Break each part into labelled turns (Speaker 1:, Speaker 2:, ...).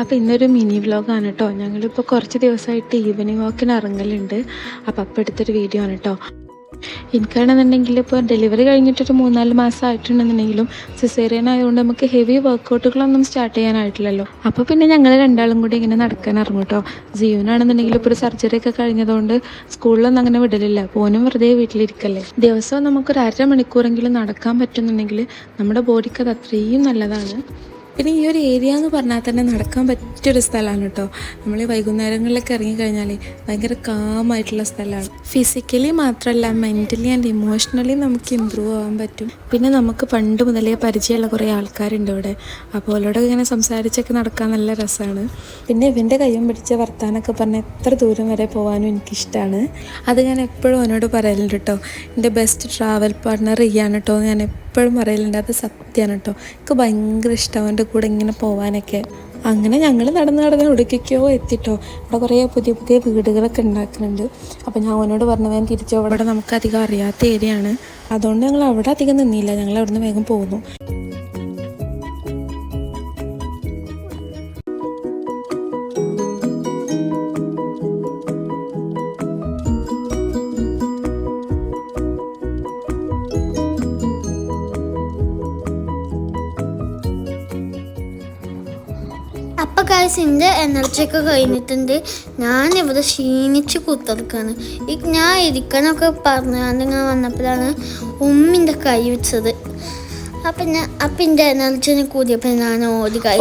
Speaker 1: അപ്പോൾ ഇന്നൊരു മിനി വ്ലോഗാണ് കേട്ടോ ഞങ്ങളിപ്പോൾ കുറച്ച് ദിവസമായിട്ട് ഈവനിങ് വാക്കിന് ഇറങ്ങലുണ്ട്. അപ്പോൾ അപ്പോൾ എടുത്തൊരു വീഡിയോ ആണ് കേട്ടോ എനിക്കാണെന്നുണ്ടെങ്കിൽ ഇപ്പോൾ ഡെലിവറി കഴിഞ്ഞിട്ടൊരു മൂന്നാൽ മാസം ആയിട്ടുണ്ടെന്നുണ്ടെങ്കിലും സിസേറിയൻ ആയതുകൊണ്ട് നമുക്ക് ഹെവി വർക്കൗട്ടുകളൊന്നും സ്റ്റാർട്ട് ചെയ്യാനായിട്ടില്ലല്ലോ. അപ്പോൾ പിന്നെ ഞങ്ങൾ രണ്ടാളും കൂടി ഇങ്ങനെ നടക്കാൻ ഇറങ്ങും കേട്ടോ ജീവനാണെന്നുണ്ടെങ്കിൽ ഇപ്പോൾ ഒരു സർജറി ഒക്കെ കഴിഞ്ഞതുകൊണ്ട് സ്കൂളിലൊന്നും അങ്ങനെ വിടലില്ല. പോനും വെറുതെ വീട്ടിലിരിക്കല്ലേ. ദിവസവും നമുക്കൊരു അര മണിക്കൂറെങ്കിലും നടക്കാൻ പറ്റുന്നുണ്ടെങ്കിൽ നമ്മുടെ ബോഡിക്ക് അത് അത്രയും നല്ലതാണ്. പിന്നെ ഈ ഒരു ഏരിയ എന്ന് പറഞ്ഞാൽ തന്നെ നടക്കാൻ പറ്റിയൊരു സ്ഥലമാണ് കേട്ടോ. നമ്മൾ വൈകുന്നേരങ്ങളിലൊക്കെ ഇറങ്ങിക്കഴിഞ്ഞാൽ ഭയങ്കര കാമായിട്ടുള്ള സ്ഥലമാണ്. ഫിസിക്കലി മാത്രമല്ല മെന്റലി ആൻഡ് ഇമോഷണലി നമുക്ക് ഇമ്പ്രൂവ് ആവാൻ പറ്റും. പിന്നെ നമുക്ക് പണ്ട് മുതലേ പരിചയമുള്ള കുറേ ആൾക്കാരുണ്ട് ഇവിടെ. അപ്പോൾ അവരോടൊക്കെ ഇങ്ങനെ സംസാരിച്ചൊക്കെ നടക്കാൻ നല്ല രസമാണ് പിന്നെ ഇവന്റെ കയ്യും പിടിച്ച വർത്താനൊക്കെ പറഞ്ഞാൽ എത്ര ദൂരം വരെ പോകാനും എനിക്കിഷ്ടമാണ് അത് ഞാൻ എപ്പോഴും അവനോട് പറയലുണ്ട് കേട്ടോ. എന്റെ ബെസ്റ്റ് ട്രാവൽ പാർട്ട്ണർ ഇയാണ് കേട്ടോ ഞാൻ എപ്പോഴും പറയലുണ്ട് അത് സത്യമാണ് കേട്ടോ എനിക്ക് ഭയങ്കര ഇഷ്ടം അവന്റെ കൂടെ ഇങ്ങനെ പോകാനൊക്കെ അങ്ങനെ ഞങ്ങൾ നടന്ന് നടന്ന് ഉടുക്കിക്കോ എത്തിട്ടോ അവിടെ കുറേ പുതിയ പുതിയ വീടുകളൊക്കെ ഉണ്ടാക്കുന്നുണ്ട്. അപ്പോൾ ഞാൻ അവനോട് പറഞ്ഞു വേഗം തിരിച്ചോ അവിടെ. നമുക്ക് അധികം അറിയാത്ത ഏരിയ ആണ് അതുകൊണ്ട് ഞങ്ങൾ അവിടെ അധികം നിന്നില്ല. ഞങ്ങൾ അവിടുന്ന് വേഗം പോന്നു.
Speaker 2: അപ്പൊ കാശ് എന്റെ എനർജി ഒക്കെ കഴിഞ്ഞിട്ടുണ്ട്. ഞാൻ ഇവിടെ ക്ഷീണിച്ച് കുത്തിറക്കാണ് ഈ ഞാൻ ഇരിക്കാനൊക്കെ പറഞ്ഞാണ്ട് ഇങ്ങനെ വന്നപ്പോഴാണ് ഉമ്മിന്റെ കൈ വെച്ചത്. അപ്പൊ ഞാൻ അപ്പൊ എന്റെ എനർജിനെ കൂടിയപ്പോൾ ഞാൻ ഓടി കൈ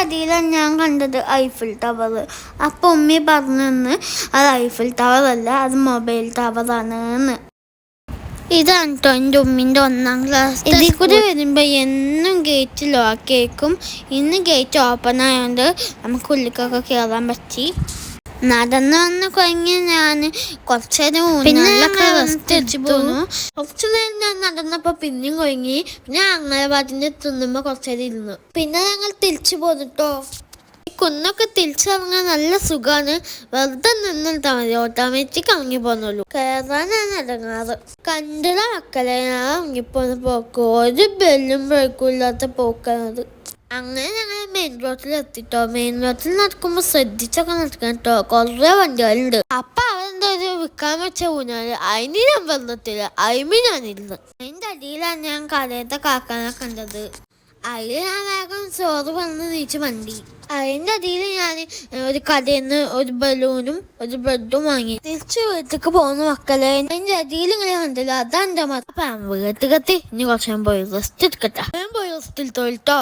Speaker 2: അടിയിലാണ് ഞാൻ കണ്ടത് ഐഫിൽ ടവർ അപ്പൊ ഉമ്മി പറഞ്ഞു അത് ഐഫിൽ ടവർ അല്ല അത് മൊബൈൽ ടവറാണ് എന്ന് ഇതാണ് കേട്ടോ എന്റെ ഉമ്മിന്റെ ഒന്നാം ക്ലാസ് ഇതിൽ കൂടി വരുമ്പോൾ എന്നും ഗേറ്റ് ലോക്കേക്കും ഇന്ന് ഗേറ്റ് ഓപ്പൺ ആയതുകൊണ്ട് നമുക്ക് ഉള്ളിക്കൊക്കെ കയറാൻ പറ്റി. നടന്ന് വന്ന് കുഴങ്ങി ഞാൻ കുറച്ചേരം ഊഞ്ഞാലൊക്കെ റെസ്റ്റ് എടുത്തു. പോന്നു. കുറച്ചു നേരം ഞാൻ നടന്നപ്പോ പിന്നെയും കുഴങ്ങി. പിന്നെ അംഗനവാദിന്റെ തിന്നുമ്പോ കുറച്ചേരം ഇരുന്നു. പിന്നെ ഞങ്ങൾ തിരിച്ചു പോന്നിട്ടോ കുന്നൊക്കെ തിരിച്ചിറങ്ങാൻ നല്ല സുഖാണ്. വെറുതെ നിന്നിട്ടാ മതി ഓട്ടോമാറ്റിക് ഇറങ്ങി പോന്നുള്ളൂ കയറാനാണ് ഇറങ്ങാറ് കണ്ടതാ മക്കളെ ഞാൻ ഇറങ്ങിപ്പോന്ന് പോക്ക്. ഒരു ബെല്ലും ബ്രേക്കും ഇല്ലാത്ത പോക്കാണത്. അങ്ങനെ ഞങ്ങൾ മെയിൻ റോഡിൽ എത്തിട്ടോ. മെയിൻ റോഡിൽ നടക്കുമ്പോൾ ശ്രദ്ധിച്ചൊക്കെ നടക്കണം കേട്ടോ കുറേ വണ്ടികളുണ്ട്. അപ്പൊ അവരെന്താ ഒരു വിൽക്കാൻ വെച്ച ഊഞ്ഞാൽ? അതിന് ഞാൻ വന്നിട്ടില്ല അയിമി ഞാനിരുന്നു. അതിന്റെ അടിയിലാണ് ഞാൻ കടയത്തെ കാക്കാനെ കണ്ടത്. അതിൽ ഞാൻ വേഗം ചോറ് വന്ന് നീച്ച് വണ്ടി അതിന്റെ അതിൽ ഞാൻ ഒരു കടയിൽ ഒരു ബലൂണും ഒരു ബ്രെഡും വാങ്ങി. തിരിച്ചു വീട്ടിലേക്ക് പോകുന്ന മക്കളെ അതിന്റെ അടിയിൽ ഇങ്ങനെ കണ്ടല്ലോ. അതാ എന്റെ മക്കൾ അപ്പൊ വീട്ടിലെത്തി ഇനി കുറച്ച് ഞാൻ പോയി റെസ്റ്റ് എടുക്കട്ടെ. ഞാൻ പോയി റെസ്റ്റ് എടുത്തോട്ടോ